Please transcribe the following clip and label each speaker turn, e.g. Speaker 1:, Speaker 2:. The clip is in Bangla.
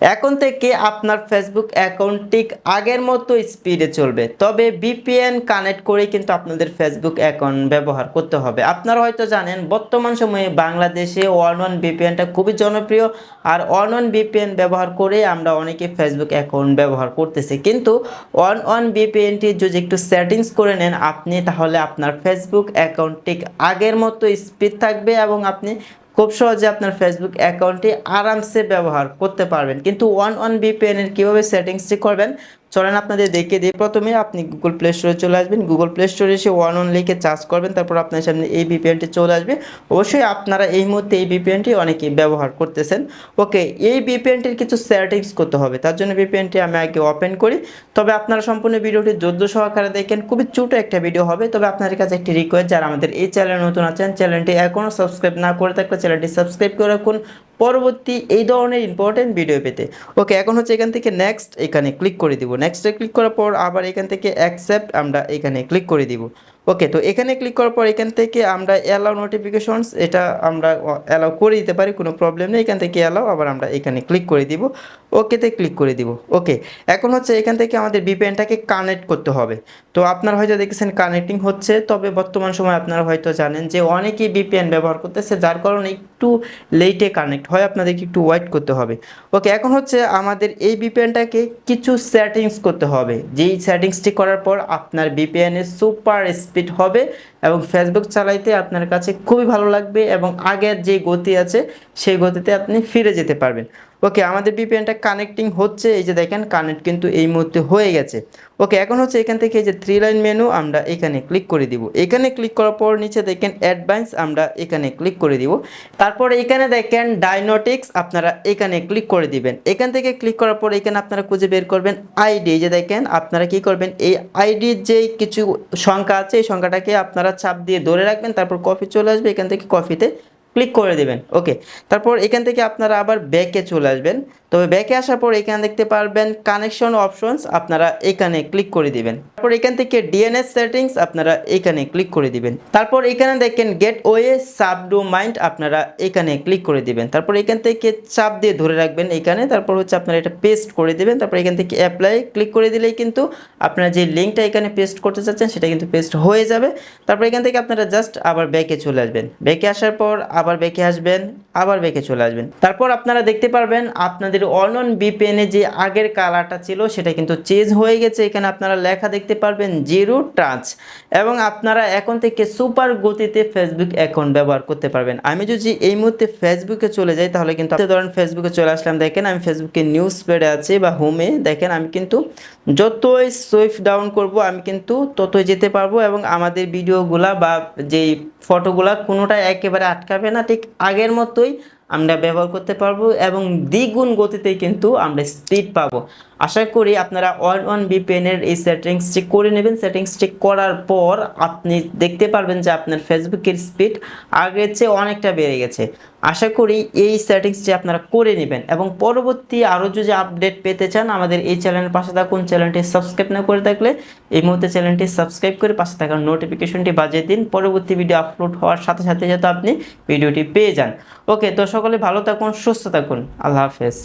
Speaker 1: এখন থেকে আপনার ফেসবুক অ্যাকাউন্ট ঠিক আগের মতো স্পিডে চলবে। তবে বিপিএন কানেক্ট করে কিন্তু আপনাদের ফেসবুক অ্যাকাউন্ট ব্যবহার করতে হবে। আপনারা হয়তো জানেন, বর্তমান সময়ে বাংলাদেশে ওয়ান ওয়ান বিপিএনটা খুবই জনপ্রিয় আর ওয়ান ওয়ান বিপিএন ব্যবহার করে আমরা অনেকে ফেসবুক অ্যাকাউন্ট ব্যবহার করতেছি। কিন্তু ওয়ান ওয়ান বিপিএনটি যদি একটু সেটিংস করে নেন, আপনি তাহলে আপনার ফেসবুক অ্যাকাউন্ট ঠিক আগের মতো স্পিড থাকবে এবং আপনি খুব সহজে আপনার ফেসবুক অ্যাকাউন্টটি আরামসে ব্যবহার করতে পারবেন। কিন্তু ওয়ান ওয়ান বিপিএন এর কীভাবে সেটিংসটি করবেন চলেন আপনাদের দেখিয়ে দিই। প্রথমে আপনি গুগল প্লে স্টোরে চলে আসবেন। গুগল প্লে স্টোরে এসে ওয়ান ওয়ান লিখে চার্জ করবেন। তারপর আপনার সামনে এই বিপিএনটি চলে আসবে। অবশ্যই আপনারা এই মুহূর্তে এই বিপিএনটি অনেকেই ব্যবহার করতেছেন। ওকে এই বিপিএনটির কিছু সেটিংস করতে হবে। তার জন্য বিপিএনটি আমি আগে ওপেন করি। তবে আপনারা সম্পূর্ণ ভিডিওটি যোগ্য সহকারে দেখেন। খুবই ছোটো একটা ভিডিও হবে। তবে আপনাদের কাছে একটি রিকোয়েস্ট যারা আমাদের এই চ্যানেল নতুন আছেন চ্যানেলটি এখনও সাবস্ক্রাইব না করে থাকলে চ্যানেলটি সাবস্ক্রাইব করে রাখুন। পরবর্তী এই ধরনের ইম্পর্টেন্ট ভিডিও পেতে। ওকে এখন হচ্ছে এখান থেকে নেক্সট এখানে ক্লিক করে দিব। নেক্সটে ক্লিক করার পর আবার এখান থেকে অ্যাকসেপ্ট আমরা এখানে ক্লিক করে দিব। ওকে তো এখানে ক্লিক করার পর এখান থেকে আমরা অ্যালাউ নোটিফিকেশনস এটা আমরা অ্যালাউ করে দিতে পারি, কোনো প্রবলেম নেই। এখান থেকে অ্যালাউ আবার আমরা এখানে ক্লিক করে দিব। ওকেতে ক্লিক করে দিব। ওকে এখন হচ্ছে এখান থেকে আমাদের বিপিএনটাকে কানেক্ট করতে হবে। তো আপনারা হয়তো দেখেছেন কানেক্টিং হচ্ছে, তবে বর্তমান সময় আপনারা হয়তো জানেন যে অনেকেই বিপিএন ব্যবহার করতেছে, যার কারণে একটু লেটে কানেক্ট হয়, আপনাদেরকে একটু ওয়েট করতে হবে। ওকে এখন হচ্ছে আমাদের এই বিপিএনটাকে কিছু সেটিংস করতে হবে। যেই সেটিংসটি করার পর আপনার বিপিএনের সুপার স্পিড হবে এবং ফেসবুক চালাইতে আপনার কাছে খুবই ভালো লাগবে এবং আগের যে গতি আছে, সেই গতিতে আপনি ফিরে যেতে পারবেন। ওকে আমাদের বিপিএনটা কানেক্টিং হচ্ছে, এই যে দেখেন কানেক্ট কিন্তু এই মুহূর্তে হয়ে গেছে। ওকে এখন হচ্ছে এখান থেকে এই যে থ্রি লাইন মেনু আমরা এখানে ক্লিক করে দিব। এখানে ক্লিক করার পর নিচে দেখেন অ্যাডভান্স আমরা এখানে ক্লিক করে দিব। তারপর এখানে দেখেন ডাইনোটিক্স আপনারা এখানে ক্লিক করে দিবেন। এখান থেকে ক্লিক করার পর এখানে আপনারা খুঁজে বের করবেন আইডি এই যে দেখেন, আপনারা কি করবেন? এই আইডির যে কিছু সংখ্যা আছে, এই সংখ্যাটাকে আপনারা চাপ দিয়ে ধরে রাখবেন, তারপর কপি চলে আসবে, এখান থেকে কপিতে ক্লিক করে দেবেন ওকে। তারপর এখান থেকে আপনারা আবার ব্যাকে চলে আসবেন। তবে ব্যাকে আসার পর এখানে দেখতে পারবেন কানেকশন অপশনস আপনারা এখানে ক্লিক করে দিবেন। তারপর এখান থেকে ডিএনএস সেটিংস আপনারা এখানে ক্লিক করে দিবেন। তারপর এখানে দেখেন গেট ওয়ে সাবডোমাইন্ড আপনারা এখানে ক্লিক করে দিবেন। তারপর এখান থেকে চাপ দিয়ে ধরে রাখবেন এখানে। তারপর হচ্ছে আপনারা এটা পেস্ট করে দিবেন। তারপর এখান থেকে অ্যাপ্লাই ক্লিক করে দিলেই কিন্তু আপনারা যে লিঙ্কটা এখানে পেস্ট করতে চাচ্ছেন সেটা কিন্তু পেস্ট হয়ে যাবে। তারপর এখান থেকে আপনারা জাস্ট আবার ব্যাকে চলে আসবেন। ব্যাকে আসার পর আবার ব্যাকে আসবেন, আবার ব্যাকে চলে আসবেন। তারপর আপনারা দেখতে পারবেন আপনাদের অন অন বিপিএনে যে আগের কালারটা ছিল, সেটা কিন্তু চেঞ্জ হয়ে গেছে। এখানে আপনারা লেখা দেখতে পারবেন জিরো টাচ। এবং আপনারা এখন থেকে সুপার গতিতে ফেসবুক অ্যাকাউন্ট ব্যবহার করতে পারবেন। আমি যদি এই মুহূর্তে ফেসবুকে চলে যাই, তাহলে কিন্তু ধরেন ফেসবুকে চলে আসলাম। দেখেন আমি ফেসবুকে নিউজ পেডে আছি বা হোমে দেখেন আমি কিন্তু যতই সুইফট ডাউন করব, আমি কিন্তু ততই যেতে পারব এবং আমাদের ভিডিওগুলা বা যেই ফটোগুলা কোনোটাই একেবারে আটকাবে না। ঠিক আগের মতোই আমরা ব্যবহার করতে পারব এবং দ্বিগুণ গতিতে কিন্তু আমরা স্পিড পাবো। আশা করি আপনারা ওয়ান ওয়ান বিপিএনের এই সেটিংস সেটিংসটি করে নেবেন। সেটিংস সেটিংসটি করার পর আপনি দেখতে পারবেন যে আপনার ফেসবুকের স্পিড আগের চেয়ে অনেকটা বেড়ে গেছে। আশা করি এই সেটিংসটি আপনারা করে নেবেন। এবং পরবর্তী আরও যদি আপডেট পেতে চান, আমাদের এই চ্যানেলের পাশে থাকুন। চ্যানেলটি সাবস্ক্রাইব না করে থাকলে এই মুহূর্তে চ্যানেলটি সাবস্ক্রাইব করে পাশে থাকার নোটিফিকেশনটি বাজিয়ে দিন। পরবর্তী ভিডিও আপলোড হওয়ার সাথে সাথে যাতে আপনি ভিডিওটি পেয়ে যান। ওকে তো সকলে ভালো থাকুন, সুস্থ থাকুন। আল্লাহ হাফেজ।